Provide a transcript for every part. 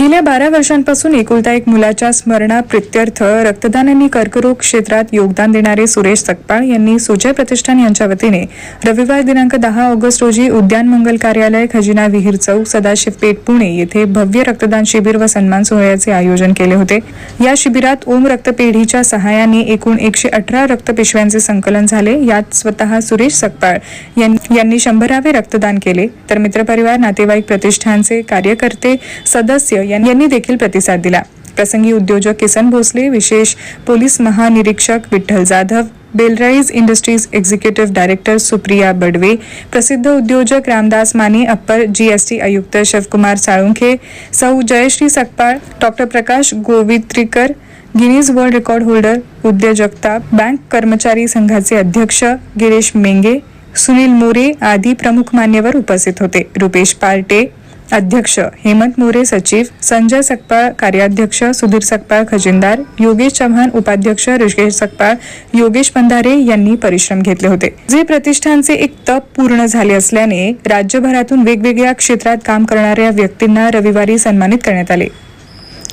गेल्या बारा वर्षांपासून एकुलता एक मुलाच्या स्मरणा प्रित्यर्थ रक्तदानांनी कर्करोग क्षेत्रात योगदान देणारे सुरेश सकपाळ यांनी सुजय प्रतिष्ठान यांच्या वतीने रविवार दिनांक दहा ऑगस्ट रोजी उद्यान मंगल कार्यालय खजिना विहीर चौक सदाशिव पेठ पुणे येथे भव्य रक्तदान शिबिर व सन्मान सोहळ्याचे आयोजन केले होते. या शिबिरात ओम रक्तपेढीच्या सहाय्याने एकूण एकशे अठरा रक्तपिशव्यांचे संकलन झाले. यात स्वतः सुरेश सकपाळ यांनी शंभरावे रक्तदान केले. तर मित्रपरिवार नातेवाईक प्रतिष्ठानचे कार्यकर्ते सदस्य यांनी देखील प्रतिसाद दिला. प्रसंगी उद्योजक किसन भोसले विशेष पोलीस महानिरीक्षक Vitthal Jadhav Belrise industries executive director Supriya Badve प्रसिद्ध उद्योजक रामदास माने अप्पर जीएसटी आयुक्त शिवकुमार साळुंखे सौ Jayashree Sakpal doctor Prakash Gowitrikar Guinness world record holder उद्योजकता बँक कर्मचारी संघाचे अध्यक्ष गिरीश मेंगे सुनील मोरे आदी प्रमुख मान्यवर उपस्थित होते. रुपेश पार्टे अध्यक्ष हेमंत मोरे सचिव संजय सकपाळ कार्याध्यक्ष सुधीर सकपाळ खजिनदार योगेश चव्हाण उपाध्यक्ष ऋषेश सकपाळ योगेश पंधारे यांनी परिश्रम घेतले होते. जे प्रतिष्ठानचे एक तप पूर्ण झाले असल्याने राज्यभरातून वेगवेगळ्या क्षेत्रात काम करणाऱ्या व्यक्तींना रविवारी सन्मानित करण्यात आले.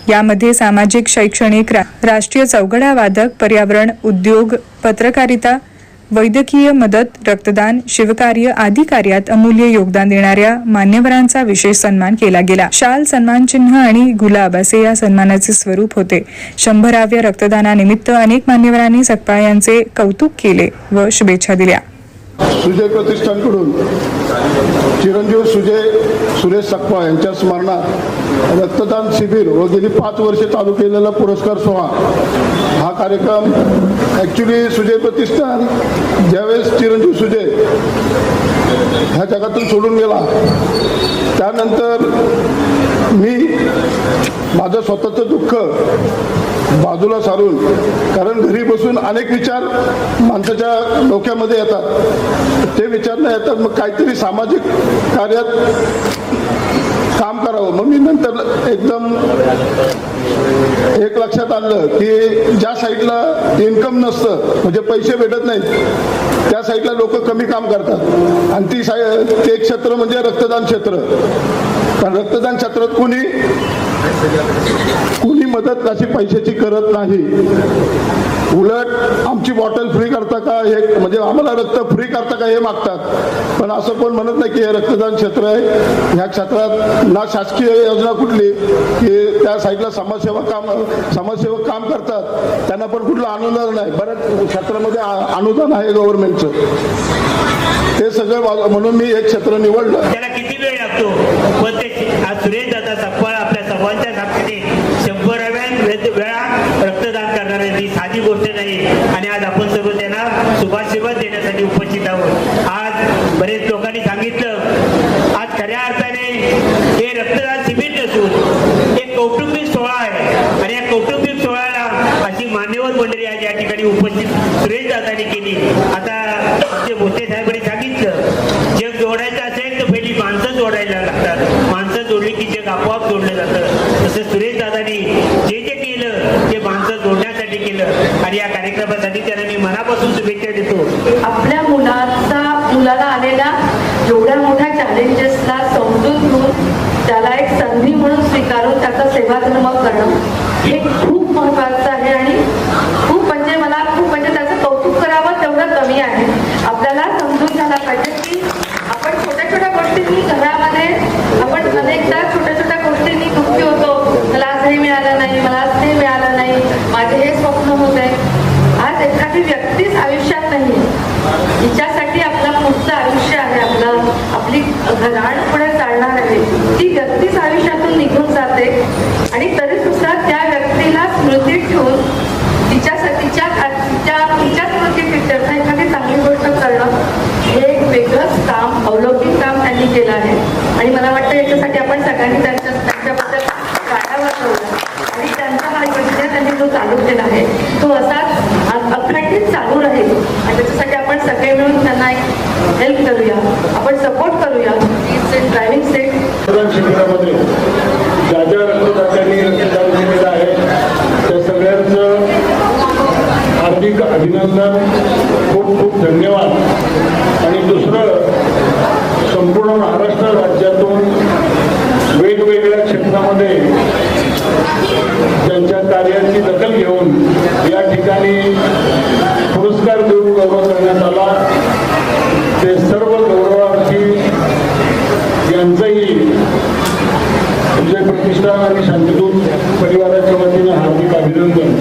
यामध्ये सामाजिक शैक्षणिक रा- राष्ट्रीय चौघडा वादक पर्यावरण उद्योग पत्रकारिता वैद्यकीय मदत रक्तदान शिवकार्य आदी कार्यात अमूल्य योगदान देणाऱ्या मान्यवरांचा विशेष सन्मान केला गेला. शाल सन्मान चिन्ह आणि गुलाब असे या सन्मानाचे स्वरूप होते. शंभराव्या रक्तदानानिमित्त अनेक मान्यवरांनी सकपाळ यांचे कौतुक केले व शुभेच्छा दिल्या. सुजय प्रतिष्ठानकडून चिरंजीव सुजय सुरेश सकपा यांच्या स्मरणात रक्तदान शिबिर व गेली पाच वर्षे चालू केलेला पुरस्कार सोहळा हा कार्यक्रम ॲक्च्युली सुजय प्रतिष्ठान ज्यावेळेस चिरंजीव सुजय ह्या जगातून सोडून गेला त्यानंतर मी माझं स्वतःचं दुःख बाजूला सारून कारण घरी बसून अनेक विचार माणसाच्या डोक्यामध्ये येतात. ते विचार नाही येतात मग काहीतरी सामाजिक कार्यात काम करावं. मग मी नंतर एकदम एक लक्षात आलं की ज्या साईडला इन्कम नसतं म्हणजे पैसे भेटत नाहीत त्या साईडला लोक कमी काम करतात. आणि ती साई ते क्षेत्र म्हणजे रक्तदान क्षेत्र. कारण रक्तदान क्षेत्रात कुणी कुणी मदत अशी पैशाची करत नाही. उलट आमची बॉटल फ्री करता का? हे म्हणजे आम्हाला रक्त फ्री करता का हे मागतात. पण असं कोण म्हणत नाही की हे रक्तदान क्षेत्र आहे. ह्या क्षेत्रात ना शासकीय योजना कुठली की त्या साईडला समाजसेवा काम समाजसेवक काम करतात. त्यांना पण कुठलं अनुदान नाही. बऱ्याच क्षेत्रामध्ये अनुदान आहे गव्हर्नमेंटचं ते सगळं वा- म्हणून मी एक क्षेत्र निवडलं. त्याला किती वेळ लागतो? पण ते आज सुरेश दादा सप्पाळ आपल्या सर्वांच्या साक्षीने शंभराव्या वेद- वेळा रक्तदान करणार आहे ही साधी गोष्ट नाही आणि आज आपण सर्व त्यांना शुभाशीर्वाद देण्यासाठी उपस्थित आहोत आज बरेच लोकांनी सांगितलं आज खऱ्या अर्थाने हे रक्तदान शिबिर नसून एक कौटुंबिक सोहळा आहे. आणि या कौटुंबिक सोहळ्याला अशी मान्यवर मंडळी आज या ठिकाणी उपस्थित सुरेश दादांनी केली. आता आमचे मोठे साहेबांनी सांगितलं जग जोडायचं असेल तर पहिली माणसं जोडायला लागतात. माणसं जोडली की जग आपोआप जोडलं जातं. तसं सुरेश दादानी जे जे केलं ते माणसं जोडण्यासाठी केलं. आणि या कार्यक्रमासाठी त्यांना मी मनापासून शुभेच्छा देतो. आपल्या मुलाचा मुलाला आलेला एवढ्या मोठ्या चॅलेंजेसला समजून घेऊन त्याला एक संधी म्हणून स्वीकारून त्याचा सेवाधर्म करणं हे खूप महत्वाचं आहे आणि खूप म्हणजे मला खूप म्हणजे त्याचं कौतुक करावं तेवढं कमी आहे. आपल्याला समजून घ्यायला पाहिजे की आपण छोट्या छोट्या गोष्टींनी घरामध्ये आपण अनेकदा छोट्या छोट्या गोष्टींनी दुःखी होतो. मला आज हे मिळालं नाही मला आज ते मिळालं नाही माझे हे स्वप्न होत. आहे आज एखादी व्यक्तीच आयुष्यात नाही तिच्यासाठी आपलं पुढचं आयुष्य आहे आपलं. आपली घराण पुढे ती व्यक्तीच आयुष्यातून निघून जाते आणि तरी सुद्धा त्या व्यक्तीला स्मृतीत ठेवून तिच्यासाठी तिच्या तिच्या तिच्या स्मृतीप्रित्यर्थ एखादी चांगली गोष्ट करणं हे एक वेगळंच काम अवलौकिक काम त्यांनी केलं आहे. आणि मला वाटतं याच्यासाठी आपण सगळ्यांनी त्यांच्या त्यांच्याबद्दल गाड्यावर ठेवलं आणि त्यांचा हा योजना त्यांनी जो चालू केला आहे तो असाच अखंडित चालू राहील. आणि त्याच्यासाठी आपण सगळे मिळून त्यांना एक हेल्प करूया. आपण सपोर्ट करूया इट्स ड्रायव्हिंग सेट रक्तदान शिबिरामध्ये ज्या ज्या रक्तदात्यांनी रक्तदान केलेलं आहे त्या सगळ्यांचं हार्दिक अभिनंदन. खूप खूप धन्यवाद आणि दुसरं संपूर्ण महाराष्ट्र राज्यातून वेगवेगळ्या क्षेत्रात क्षेत्रामध्ये त्यांच्या कार्याची दखल घेऊन या ठिकाणी पुरस्कार देऊन गौरव करण्यात आला ते सर्व गौरवार्थी यांचंही विजय प्रतिष्ठान आणि शांतिदूत परिवाराच्या वतीने हार्दिक अभिनंदन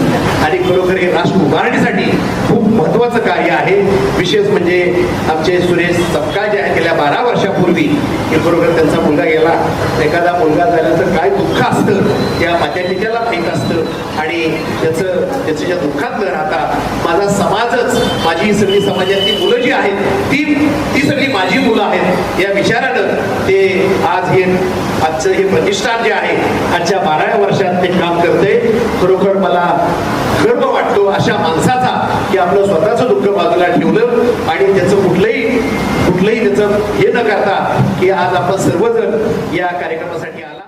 आणि खरोखर हे राष्ट्र उभारणीसाठी खूप महत्वाचं कार्य आहे. विशेष म्हणजे आमचे सुरेश सपकाळ जे आहे गेल्या बारा वर्षापूर्वी हे बरोबर त्यांचा मुलगा गेला. एखादा मुलगा झाल्याचं काय दुःख असतं? त्या माझ्या पित्याला माहीत असतं. आणि त्याचं त्याच्या ज्या दुःखात न राहता माझा समाजच माझी ही सगळी समाजातली मुलं जी आहेत ती ती सगळी माझी मुलं आहेत. या विचारानं ते आज हे आजचं हे प्रतिष्ठान जे आहे आजच्या बाराव्या वर्षात ते काम करते खरोखर मला गर्व वाटतो अशा माणसाचा की आपलं स्वतःचं दुःख बाजूला ठेवलं आणि त्याचं कुठलंही कुठलंही त्याचं हे न करता की आज आपण सर्वजण या कार्यक्रमासाठी आला.